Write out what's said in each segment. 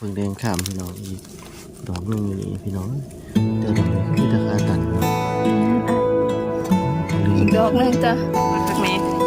เพิ่งเดินข้ามพี่น้องอีกดอกหนึงอยู่นี่พี่น้องแต่ดอกนี้คือราคาตันอีกดอกหนึงจ้ะมาคักแม่เ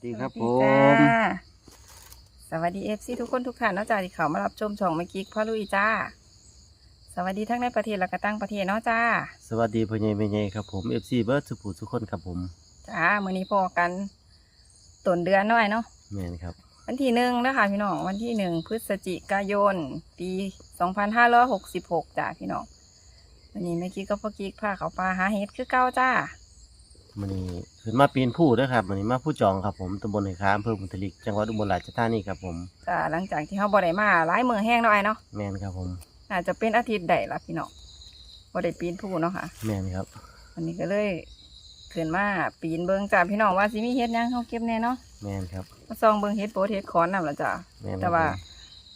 สวัสดีครับผสวัสดีม จ้าสวัสดีเอฟซีทุกคนทุกท่านเนาะจ้าที่เขามารับชมช่องเมื่อกี้พ่อลุยจ้า สวัสดีทั้งในประเทศและก็ต่างประเทศเนาะจ้า สวัสดีพ่อใหญ่แม่ใหญ่ครับผม FC เบิร์ดสุภูทุกคนครับผมจ้ามื้อนี้พอกันต้นเดือนหน่อยเนาะ แม่นครับ วันที่หนึ่งนะคะพี่น้องวันที่หนึ่งพฤศจิกายน ปีสองพันห้าร้อยหกสิบหกจ้าพี่น้องวันนี้เมื่อกี้ก็พ่อกิ๊กพาเขาปลาหาเห็ดคือเก้าจ้า มันนี้ขึ้นมาปีนผู้ด้วยครับมันนี้มาผู้จองครับผมตำบลไหค้าอำเภอบุญทลิกจังหวัดอุบลราชธานีครับผมจ้าหลังจากที่เขาบ่ได้มาหลายมือแห้งหน่อยเนาะแม่นครับผมอาจจะเป็นอาทิตย์ใดละพี่น้องบ่ได้ปีนผู้เนาะค่ะ แม่นครับวันนี้ก็เลยขึ้นมาปีนเบิงจ้าพี่น้องว่าสิมีเฮ็ดหยังเขาเก็บแน่เนาะแม่นครับมาซองเบิงเฮ็ดโปดเฮ็ดคอนนำละจ้าแม่นแต่ว่า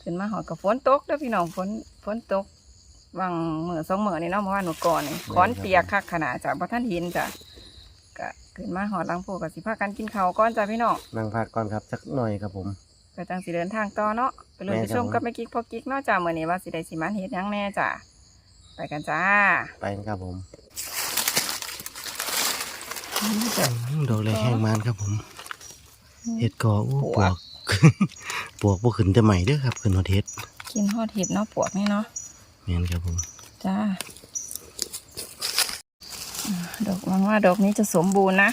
ขึ้นมาหอดกับฝนตกเด้อพี่น้องฝนฝนตกวางมือสองมือนี่เนาะเมื่อวานเมื่อก่อนนี่คอนเปียกคักขนาดจ้ะบ่ท่านเห็นจ้ะ ก็ขึ้นมาหอดหลังโพกับสิพากันกินข้าวก่อนจ้ะพี่น้องนั่งพักก่อนครับสักหน่อยครับผม ก็จังสิเดินทางต่อเนาะไปลุ้นแม่ไปครับชมกับแม่กิ๊กพ่อกิ๊กเนาะจ้ะมื้อนี้ว่าสิได้สิมันเฮ็ดหยังแน่จ้ะไปกันจ้าไปนะครับผมจ้ะดอกแรกแห้งมานครับผมเห็ดกออู้ปปววกกปวกบ่ขึ้นแต่ใหม่เด้อครับขึ้นฮอดเห็ดกินฮอดเห็ดเนาะปวกนี่เนาะแม่นครับผม จ้าอ่า ดอกหวังว่าดอกนี้จะสมบูรณ์นะ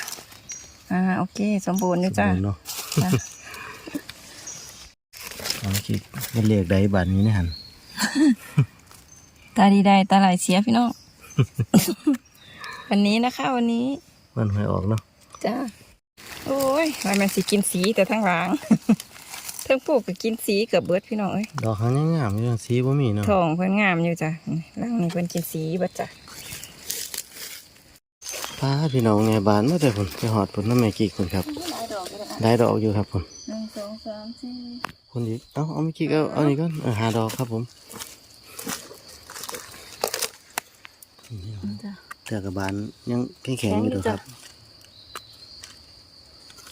อ่า โอเค สมบูรณ์อยู่จ้าสมบูรณ์เนาะจ้ะเอาคิดเป็นเลขใดบัตรนี้นะฮันตาดีได้ตาไหลเสียพี่น้อง วันนี้นะคะ วันนี้มันหวยออกเนาะ จ้า โอ้ยว่ามันสิกินสีแต่ทั้งหลังทั้งปลูกก็กินสีเกือบเบิดพี่น้องเอ้ย ดอกหางยังงามอยู่สีบ่มีเนาะทองเพิ่นงามอยู่จ้ะหลังนี้เพิ่นกินสีเบิดจ้ะ พาพี่น้องในบ้านมาแต่ผลไปหอดผลน้ำแม่กี่คนครับหลายดอกเลยนะได้ดอกอยู่ครับผมหนึ่งสองสามสี่คนอีกเอาเอาไม่กี่เอาเอานี่ก่อนเออหาดอกครับผมจ้ะแต่กับบานยังแข็งแข็ๆงออยู่ยู่เด้อจ้ะครับ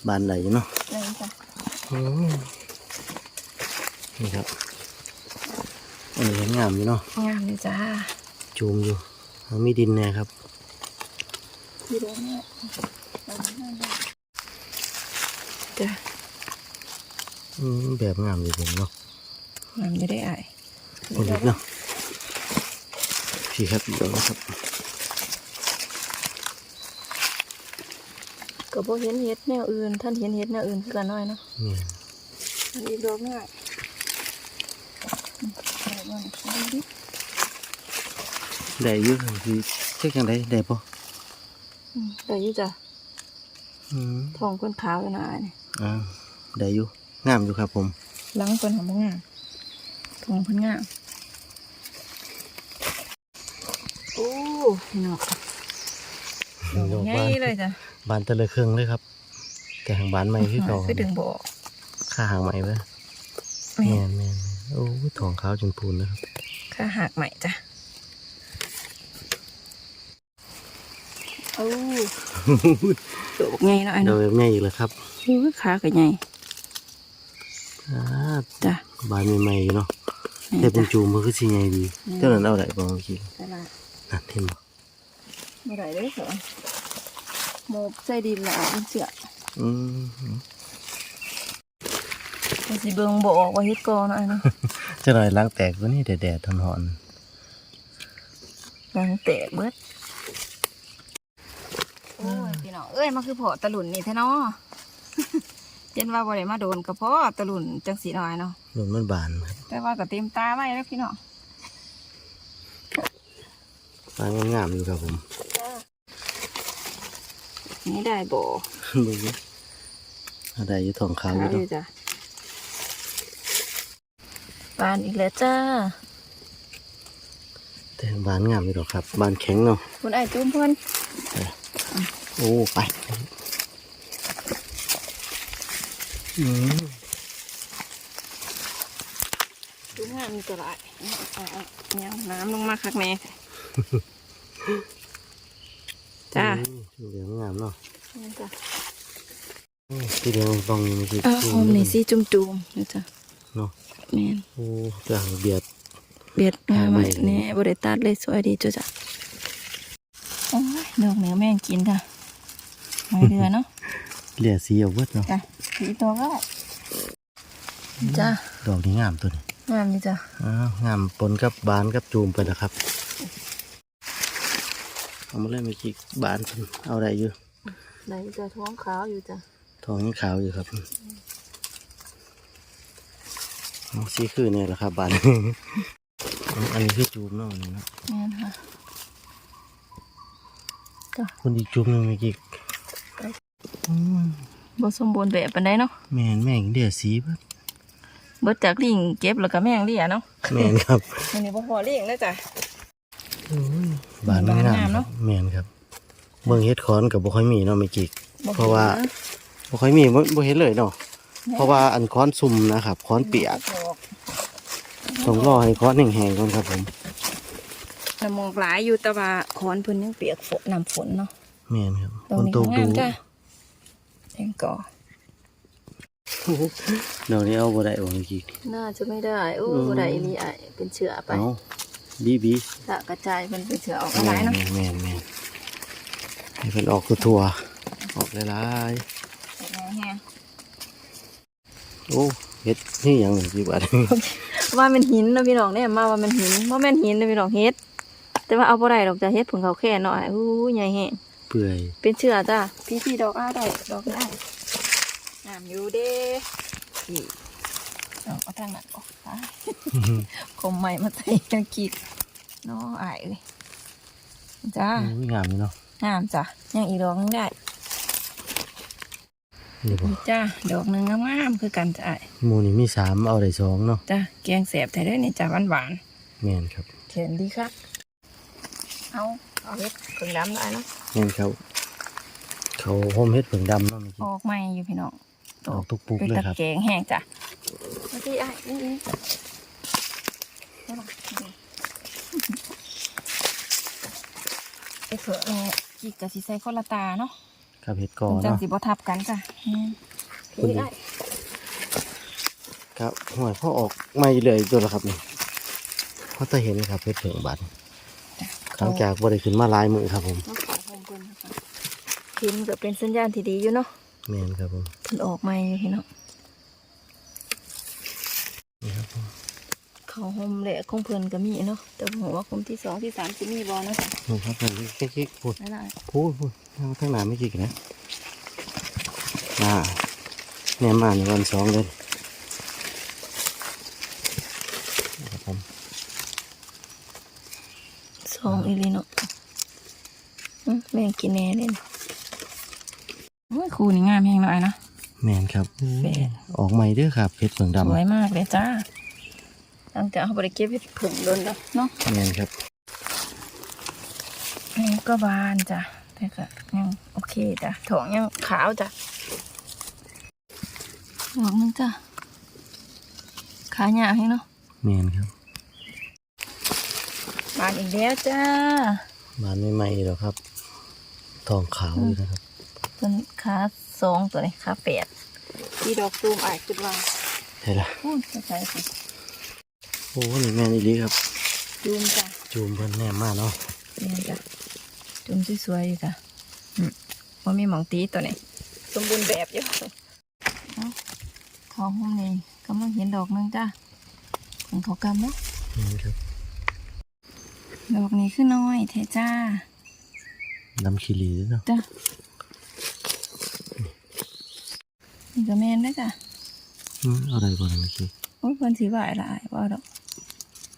บานไหลอยู่เนาะได้จ้ะอืมนี่ครับอันนี้ยังงามอยู่เนาะงามเลยจ้าจูมอยู่เอามีดินแน่ครับ พี่ดอกเนี่ยจ้ะอืมแบบงามอยู่ผมเนาะงามจะได้อายคนอีกเนาะพี่ครับเดี๋ยวนะครับก็บ่เห็นเฮ็ดแนวอื่น ท่านเห็นเฮ็ดแนวอื่นคือกันน้อยเนาะนี่อันนี้ดอกง่ายดอกง่ายเอาดิได้อยู่ครับพี่เช็คยังได้ได้ปะอืม ได้อยู่จ้ะอืมทองเพิ่นขาวอยู่นะอันนี้อ่าได้อยู่งามอยู่ครับ ผมหลังเพิ่นหอมบ่งามทองเพิ่นงามโอ้พี่น้องดอกใหญ่บ้านเลยจ้ะบานตะเลยเครื่องเลยครับ แต่หางบานใหม่คือเก่าคือดึงบ่ออกค่าหางใหม่เว้ยแม่แม่นแม่นแม่นโอ้ยทองขาวจนพูนนะครับ ค่าหักใหม่จ้ะ โอ้ดอกใหญ่เนาะไอ้โดเนาะยแม่อีกแล้วครับโอ้ยขาก็ใหญ่อ่าจ้ะบานใหม่ๆอยู่เนาะแม่แต่เป็นจ้ะจูมมันคือสีใหญ่ดีอืมเจ้านั้นเอาได้บ่เมื่อกี้ตลาดนั่นเห็นบ่บ่ได้เลยเหรอโมบใส่ดินแล้วมันเสืออืมมันสิเบิ่งบ่ออกว่าเฮ็ดกอเนาะไอ้เนาะเจะหน่อยล้างแตกตัวนี้แดดๆทอนหอน หลังแตกเบิดโอ้ยพี่ น้องเอ้ยมันคือเพาะตะหลุนนี่แท้เนาะเห็นว่าบ่ได้มาโดนกระเพาะตะหลุนจังสีน้อยเนาะๆนุ่นมันบานครับแต่ว่าก็เต็มตาไว้แล้วพี่น้องบานงามๆอยู่ครับผมนี่ได้บ่ดูดิเอาได้อยู่ทองขาวอขายู่อเนาะยู่จ้ะปานอีกแล้วจ้าแต่บานงามเลยดอกครับ บานแข็งเนาะคุณไอ้จุ้มเพื่อน โอ้ไปอืมจุ้มงามมีตัวหลายเอาเอาเนี่ยน้ำลงมาคักแม่จ้าอืมเหลืองงามเนาะนี่จ้ะโอ้สีเหลืองฟองนี่มันคือเออหอมนี่สิจุ่มๆนี่จ้ะเนาะแม่นโอ้จางเบียดเบียดงามไว้หาใหม่แน่บริตัดเลยสวยดีจ้ะจ้ะโอ้ยดอกเหนือแม่งกินจ้ะ ไม่เดือเนาะเหลี่ยสีเอาเวิดเนาะจ้ะสีตัวก็ได้จ้ะดอกนี้งามตัวนี้งามนี่จ้ะอ้าวงามปนกับบานกับจูมไปนะครับเอามาเล่นเมื่อกี้บานเพิ่นเอาได้อยู่ไหนจะท้องขาวอยู่จ้ะทองยังขาวอยู่ครับเอาสีคือเนี่ยแหละครับบานอันนี้คือจูมเนาะอันนี้เนาะแม่นค่ะคนอีกจูมหนึงเมื่อกี้อืม บ่สมบูรณ์แบบปานใดเนาะแม่นแม่งเดียสีเบิดเบิดจากลิงเก็บแล้วก็แม่งเลี่ยเนาะแม่นครับอันนี้บ่พอลิงนะจ้ะบานงามบานงามเนาะแม่นครับเมืองเฮ็ดคอนกับบ่ค่อยมีเนาะเมื่อกี้บ่เพราะว่าบ่ค่อยมีบ่บ่เห็นเลยเนาะเพราะว่าอันค้อนซุ่มนะครับค้อนเปียกต้องรอให้ค้อนแห้งๆก่อนครับผมน้ำมอกหลายอยู่แต่ว่าคอนเพิ่นยังเปียกฝนน้ำฝนเนาะแม่นครับตรฝงนนี้ตก็กงาดูมจ้ะ แตงกอเดี๋ยวนี้เอาบ่ได้บ่เมื่อกี้น่าจะไม่ได้โอ้อืมบ่ได้อีหลีไอ้เป็นเชื้อไปเอาบีบีถ้ากระจายมันเป็นเชื้อออกมาหแม่ลายนเนาะแม่นแม่นให้เพิ่นออกทั่วๆออกหลายแฮะๆโอ้เฮ็ดนี่หยังนี่กี่บาทว่ามันหินนะพี่น้องเนี่ยมาว่ามันหินบ่แม่นหินนะพี่น้องเฮ็ด แต่ว่าเอาบ่ได้ดอกจ้ะเฮ็ดผงเขาแค่หน่อยอู้ใหญ่แฮะ เปื่อย เป็นเชื้อจ้ะพี่พี่ดอกอ้าได้ดอกได้งามอยู่เด้นี่เอาเอาทางนั้นออกไปคมใหม่มาใส่กันกิดน้องอายเอ้ยจ้าอุ้ยงามนี่เนาะงามจ้ะยังอีกดอกหนึงได้นี่บ่นี่จ้าดอกหนึงงามๆคือกันจ้ะอ้ายหมู่นี่มีสามเอาได้สองเนาะจ้าแกงแสบแต่ได้นี่จ้าหวานแม่นครับๆเขียนดีครับ เอาเอาเฮ็ดผึ่งดำได้เนาะแม่นครับเขาห่มเฮ็ดเผิงดำเนาะเมื่อกี้ออกใหม่อยู่พี่น้องออกทุกปุกเป็นเลยตะครับแกงแห้งจ้ะมาที่อ้ายนี่นี่ไอ้เผือกเนี่ยกีกกับสีใส่คนละตาเนาะครับเฮ็ดกอจังเนาะสีบ่ทับกันจ้ะอืมคุณพี่ดิอ้ายครับห่วยพ่อออกไม่เลยตัวละครับนี่เพราะจะเห็นครับเฮ็ดเผิงบาด หลังจากบ่ได้ขึ้นมาหลายมือครับผมน้องขอโฮมเพิ่นนะคะเห็นก็เป็นสัญญาณที่ดีอยู่เนาะแม่นครับผมเพิ่นออกใหม่อยู่พี่น้องนี่ครับผมเขาโฮมแหละของเพิ่นก็มีเนาะแต่ผมว่าคมที่สองที่สามสิมีบ่เนาะจ้ะนี่ครับผมคิกๆพูดนั่นแหละพูดพูดทางข้างหน้าไม่คิกนะอ่าเนี่ยมาในวันสองเลยครับผม สองอีหลีเนาะอื้อแม่งกินแน่เลยนะโอ้ยครูนี่งามแฮงหน่อยนะแม่นครับแม่นออกใหม่เด้อครับเพชรเผิงสดำวยมากเลยจ้าตั้งแต่เขาบริเก็บเห็ดผึ่งโดนแล้วเนาะแม่นครับนี่ก็บานจ้ะแต่ก็ยังโอเคจ้ะถองยังขาวจ้ะดอกนึงจ้ะขาหยาบให้เนาะแม่นครับ บานอีกแล้วจ้าบานใหม่ๆแล้วครับ ทองขาวอยู่นะครับเป็นขาสองตัวนี้ขาแปดที่ดอกตูมอายขึ้นมาใช่ละพูดจะใส่สิโอ้นี่แม่นอีหลีครับ จูมจ้ะจูมเพิ่นแน่มากเนาะนี่จ้ะจูมสวยๆอยู่จ้ะอืมว่ามีหมองตีตัวนี้สมบูรณ์แบบอยู่เอาเขาห้องนี่กำลังเห็นดอกหนึงจ้ะของเขากำเนาะแม่นครับ ดอกนี้คือน้อยเทจ้าดำขีรีด้วยเนาะจ้ะนี่ก็แม่นได้อจ้ะอืมเอาอะไรบ่ล่ะเมื่อกี้โอ้ยเพิ่นสีไหวหลายว่าดอก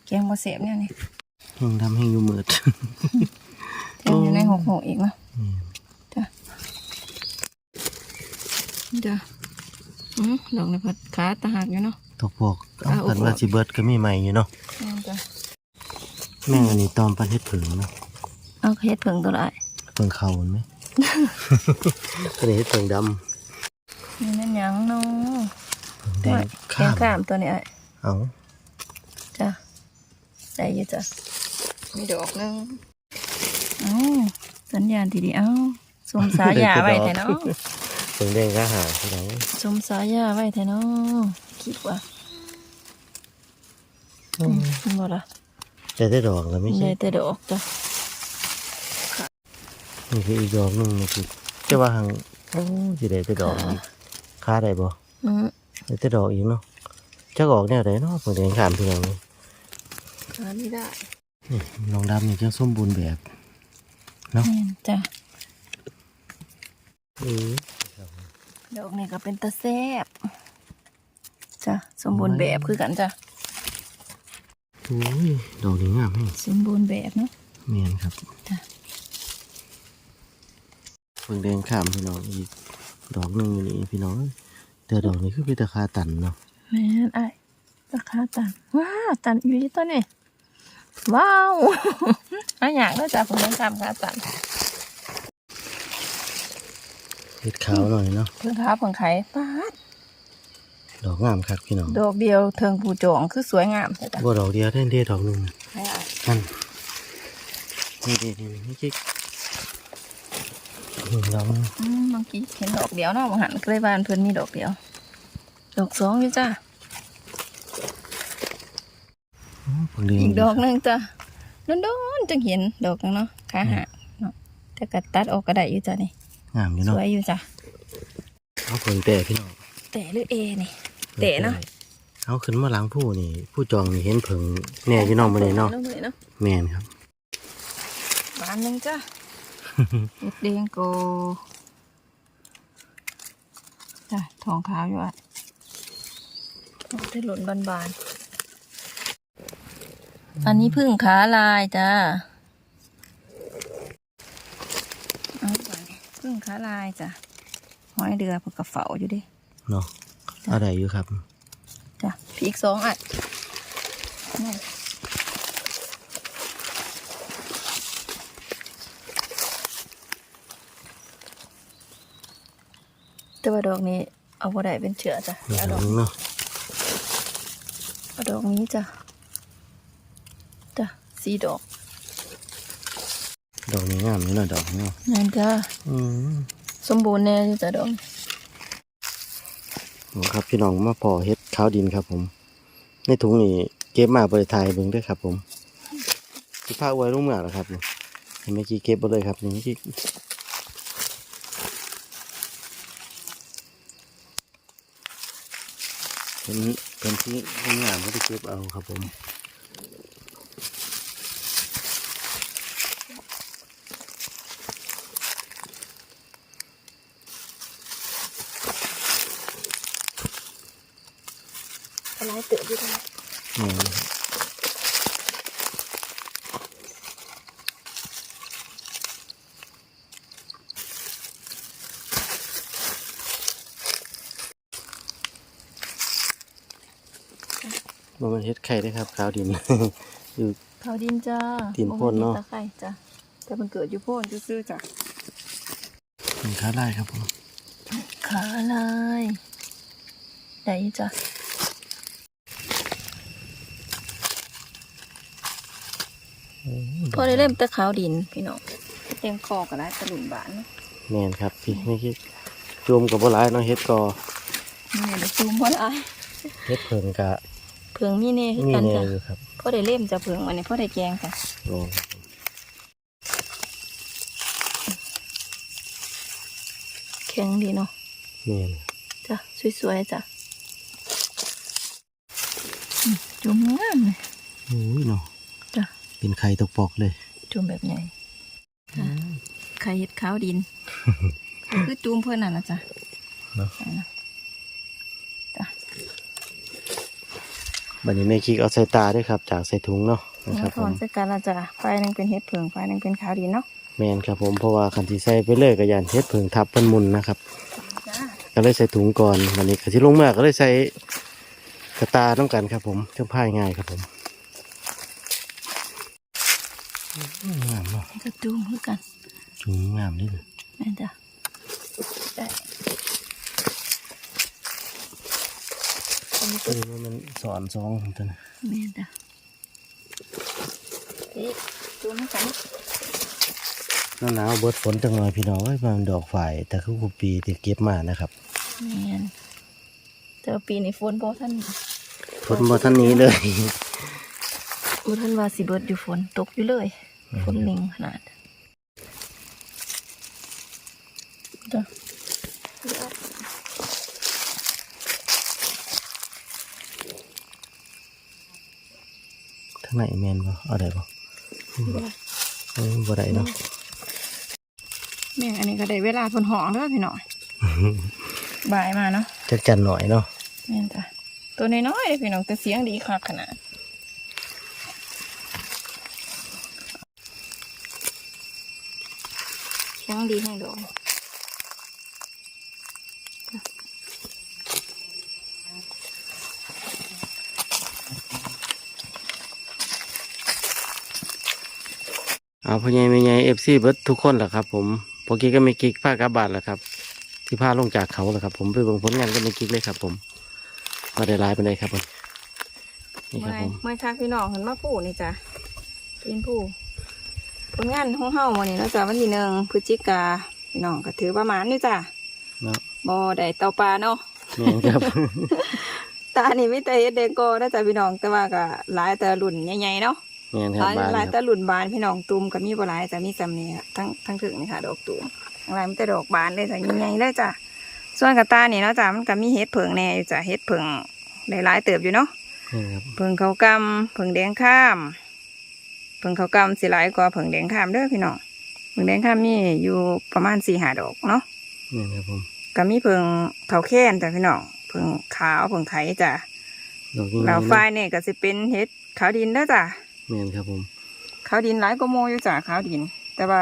แกงบ่เสพเนี่ยนี่แห้งดำแห้งอยู่มืดแกงอยู่ในหกหกอีกเนาะแม่นจ้ะจ้ะอืมดอกในพัดขาตาหักอยู่เนาะ ตกปอกเอาอ่ากันโอ้โหว่าสิเบิดก็มีใหม่อยู่เนาะ แม่นจ้ะแม่งอันนี้ตอมปันเฮ็ดผึ่งเนาะเอาเฮ็ดเพิ่งตัวละเพิ่งเขามันไหมอันนี้เฮ็ดผึ่งดนี่นั่นหยังเนาะำแดงแกข้างมข้ามตัวนี้ไอ้เอาจ้ะได้อยู่จ้ะมีดอกหนึงเอ้าสัญญาณที่ดีเอ้าสมสายาไว้แท้เนาะผึ่งแดงก็หาที่ไหนสมสายาไว้แท้เนาะคิดว่าอืมเห็นบ่ล่ะ แต่ได้ดอกแล้วไม่ใช่ได้แต่ดอกจ้ะนี่คืออีกดอกหนึงนี่คือจะว่าหังโอ้สิได้แต่ดอกอีกค้าได้บ่อืมได้แต่ดอกอีกเนาะจะออกแนวไหนเนาะผึ่งแดงขามพี่น้องนี่ขาไม่ได้นี่ลองดำนี่จะสมบูรณ์แบบเนาะแม่นจ้ะอือดอกนี่ก็เป็นตะแซบจ้ะสมบูรณ์แบบคือกันจ้ะอุ้ย ดอกนี้งามแฮงสมบูรณ์แบบเนาะแม่นครับจ้ะเพิ่งแดงขามพี่น้องอีกดอกหนึงอยู่นี่พี่น้องแต่ดอกนี้คือเป็นตะคาตันเนาะแม่นไอ้ราคาตันว้าวตันอยู่ที่ต้นนี่ว้าวอันอย่างก็จะผมต้องทำค่าตันเห็ดขาวหน่อยเนาะเพิ่งค้าเพิ่งขายป้า ดดอกงามครับพี่น้องดอกเดียวเทิงผู้จองคือสวยงามใช่จ้ะบ่ดอกเดียวได้เดียวดอกหนึงให้อะนั่นนี่นี่นี่นี่จิ๊กหนึ่งดอกหนึ่งอืมเมื่อกี้เห็นดอกเดียวเนาะบางหันใกล้บ้านเพิ่นมีดอกเดียว ดอกสองอยู่จ้ะอ๋อเพิ่งเลี้ยงอีกดอกหนึงจ้ะโดนๆจังเห็นดอกหนึงเนาะขาหักเนาะแต่ก็ตัดออกก็ได้อยู่จ้ะนี่งามอยู่สเนาะวยอยู่จ้ะเอาเพิ่งแต่พี่น้องแต่หรือเอนี่ แต่เนาะเอาขึ้นมาหล้างผู้นี่ ผู้จองนี่เห็นเพิ่งแน่พี่น้องมาเลยเนาะเนาะเนาะแม่นครับบานหนึ่งจ้ะเห็ดแดงโกจ้ะทองขาวอยู่อะได้หล่นบานบานๆอันนี้พึ่งขาลายจ้ะเอาไปพึ่งขาลายจ้ะหอยเดือพวกกระเฝาอยู่ดิเนาะเอาได้อยู่ครับจ้ะพีกสองอะนี่แต่ว่าดอกนี้เอาบ่ได้เป็นเชือจ้ะนี่เอาดดออกกหนึงเนาะเอาดอกนี้จ้ะจ้ะสีดอก ดอกนี้งามอยู่เนาะดอกนี้เนาะนั่นจ้ะอืมสมบูรณ์แน่อยู่จ้ะดอก นี้โอ้ครับพี่น้องมาพอเฮ็ดข้าวดินครับผม ในถุงนี่เก็บมาบริทายเบิ้งด้วยครับ ผมสิพาไว้ลงเมื่อแล้วครับเห็นเมื่อกี้เก็บมาเลยครับนี่เมื่อกี้เป็นเป็นที่งามก็ไปเก็บเอาครับผม อะไรเติบอยู่จ้ะอืมบ่มันเฮ็ดไข่ได้ครับขาวดิน อยู่ เขาดินจ้ะดินโพ่นเนาะบ่มีดิตะไคร้จ้ะแต่มันเกิดอยู่โพ่นซื่อๆจ้ะเป็นขาลายครับผมขาลายได้อยู่จ้ะ พอได้เล่มตะขาวดินพี่น้องเต็มคอก็ได้ตะลุนบานเนาะแม่นครับพี่ไม่คิดจุ่มกับบ่หลายเนาะเฮ็ดกอนี่เดี๋ยวซูมบ่ได้เฮ็ดเพิ่งกะเผืองมีเน่คือมีกันแน่จ้ะอยู่ครับพอได้เล่มจ้ะเผืองวันนี้พอได้แกงจ้ะโอ้แข็งดีเนาะแม่นจ้ะสวยๆจ้ะอืมจุ่มงามเลย โอ้ยเนาะจ้ะ เป็นไข่ตกปอกเลย จุ่มแบบใหญ่จ้ะไข่เห็ดขาวดิน คือจุ่มเพื่อนน่ะนะจ้ะเนาะใช่นะจ้ะบัดนี้แม่คิกเอาใส่ตาด้วยครับ จากใส่ถุงเนาะนะครับถผอนมใส่กันละจ้ะไฟหนึงเป็นเห็ดเผืองไฟหนึงเป็นขาวดินเนาะแม่นครับผมเพราะว่าคันที่ใส่ไปเลยก็ยานเฮ็ดเพิ่งทับเพิ่นมุนนะครับจ้ะก็เลยใส่ถุงก่อนวันนี้ก็สิลงมาก็เลยใส่กระตาต้องกันครับผมเครื่องพายง่ายครับผม งามเนาะนี่ก็จูงคือกันจุงงามนี่เลยแม่นจ้ะได้อันนี้ก็ก็เลยว่ามันสอนสองตัวนะแม่นจ้ะนี่จูงให้กันหน้าหนาวเบิดฝนจังหน่อยพี่น้องเอ้ยมันดอกฝ่ายแต่คือกูปีที่เก็บมานะครับแม่นแต่ว่าปีนี้ฝนบ่ท่านฝนบ่ทันนี้เลยบ่ท่านว่าสิเบิดอยู่ฝนตกอยู่เลย ฝนลิงขนาดจ้ะทางไหนแมนบ่เอาได้บ่เออบ่ได้เนาะแม่งอันนี้ก็ได้เวลาฝนหองเด้อพี่น้อยบ่ายมาเนาะจักจันหน่อยเนาะแม่นจ้ะตัวน้อยๆเด้อพี่น้องแต่เสียงดีคักขนาด สียงดีให้ดอกเอาพ่อใหญ่แม่ใหญ่ FC เบิดทุกคนแหละครับ ผมพอกี้ก็ไม่กิ๊กพากลับบ้านแล้วครับ ที่พาลงจากเขาแล้วครับ ผมไปเบิ่งผลงานก็ไม่กิ๊กเลยครับ ผมมาได้หลายไปเลยครับผมนี่ครับเมื่อยผมเมื่อยคักพี่น้องเห็นมาผู้นี่จ้ะกินผู้ ผลงานของเฮาวันนี้เนาะจ้ะวันที่หนึ่งพฤศจิกาพี่น้องก็ถือประมาณนี่จ้ะเนาะบ่ได้เตาปลาเนาะแม่นครับ ตานี่ไม่แต่เฮ็ดเดงโกนะจ๊ะพี่น้องแต่ว่าก็หลายแต่รุ่นใหญ่ๆเนาะแม่นคหรับลายบ้านหลายคแต่รับรุ่นบานพี่น้องตูมก็มีบ่หลายแต่มีจำนี่ค่ะทั้งทั้งถึงนี่ค่ะดอกตูมทั้งหลายมันแต่ดอกบานเลยจ้ะใหญ่ๆเลยจ้ะส่วนกระตานี่เนาะจ้ะมันก็มีเฮ็ดเผิงแหน่อยู่จ้ะเฮ็ดเผิงหลายๆเติบอยู่เนาะ แม่นครับเผิงเขาวกำเผิงแดงข้าม เผิงเขาวกำสิหลายกว่าเผิงแดงข้ามเด้อพี่น้องเผิงแดงข้ามมีอยู่ประมาณสี่ห้าดอกเนาะแม่นครับผมก็มีเผิงเขาวแค้นจ้ะพี่น้องเผิงขาวเผิงไข่จ้ะดอกนี้แล้วฝ้ายเนี่ยก็สิเป็นเฮ็ดขาวดินเด้อจ้ะแม่นครับผมขาวดินหลายกว่าโมอยู่จ้ะขาวดิน แต่ว่า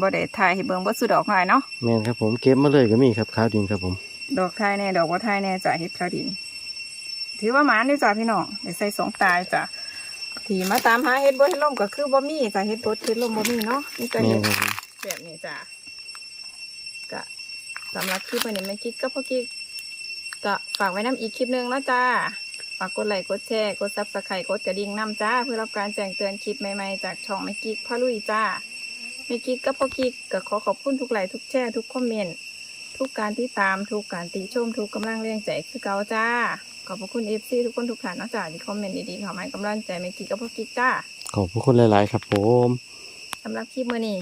บ่ได้ถ่ายให้เบิ่งบ่สุดดอกหลายเนาะแม่นครับผมเก็บมาเลยก็มีครับข้าวดินครับผม ดอกไทยแน่ดอกบ่ไทยแน่จ้ะเฮ็ดขาวดิน ถือว่าหมานอยู่จ้ะพี่น้องได้ใส่สองตายจ้ะ ที่มาตามหาเฮ็ดบ่เฮ็ดลมก็คือบ่มีจ้ะเฮ็ดบดเฮ็ดลมบ่มีเนาะมีแต่แม่เฮ็นดครับผมแบบนี้จ้ะก็สำหรับคลิปวันนี้แม่กิ๊กก็พ่อกิ๊กก็ฝากไว้นํอีกคลิปหนึงเนาะจ้าฝากกดไลค์กดแชร์กดซับสไครต์กดกระดิ่งนำจ้า เพื่อรับการแจ้งเตือนคลิปใหม่ๆจากช่องแม่กิ๊กพ่อลุยจ้าแม่กิ๊กกับพ่อกิ๊กก็ขอขอบคุณทุกไลค์ทุกแชร์ทุกคอมเมนต์ทุกการที่ตามทุกการติชมทุกกำลังแรงใจคือเก่าจ้าข อบพระคุณเอฟซีทุกคนทุกท่านเนาะจ้าที่คอมเมนต์ดีๆเข้ามาให้กำลังใจแม่กิ๊กกับพ่อกิ๊กจ้าขอบพระคุณหลาย ๆ ครับผมสำหรับคลิปมื้อนี้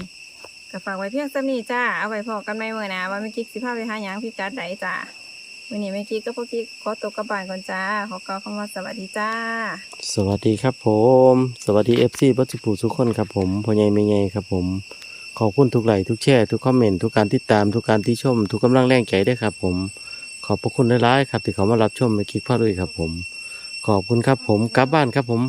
ก็ฝากไว้เพียงซ้ำนี้จ้าเอาไว้พอกันใหม่มื้อหน้าว่าแม่กิ๊กสิพาไปหาหยังพิกัดใดจ้ามื้อนี้แม่กิ๊กกับพ่อกิ๊กขอตัวกลับบ้านก่อนจ้าขอกล่าวคำว่าสวัสดีจ้า สวัสดีครับผม สวัสดี FC บัจุปูทุกคนครับผมพ่อใหญ่แม่ใหญ่ครับผมขอบคุณทุกไลค์ทุกแชร์ทุกคอมเมนต์ทุกการติดตามทุกการที่ชม ทุกกำลังแรงใจด้วยครับผมข อบพระคุณหลายๆครับ ที่เขามารับชมในคลิปพ่อด้วยครับผม ขอบคุณครับผมกลับบ้านครับผม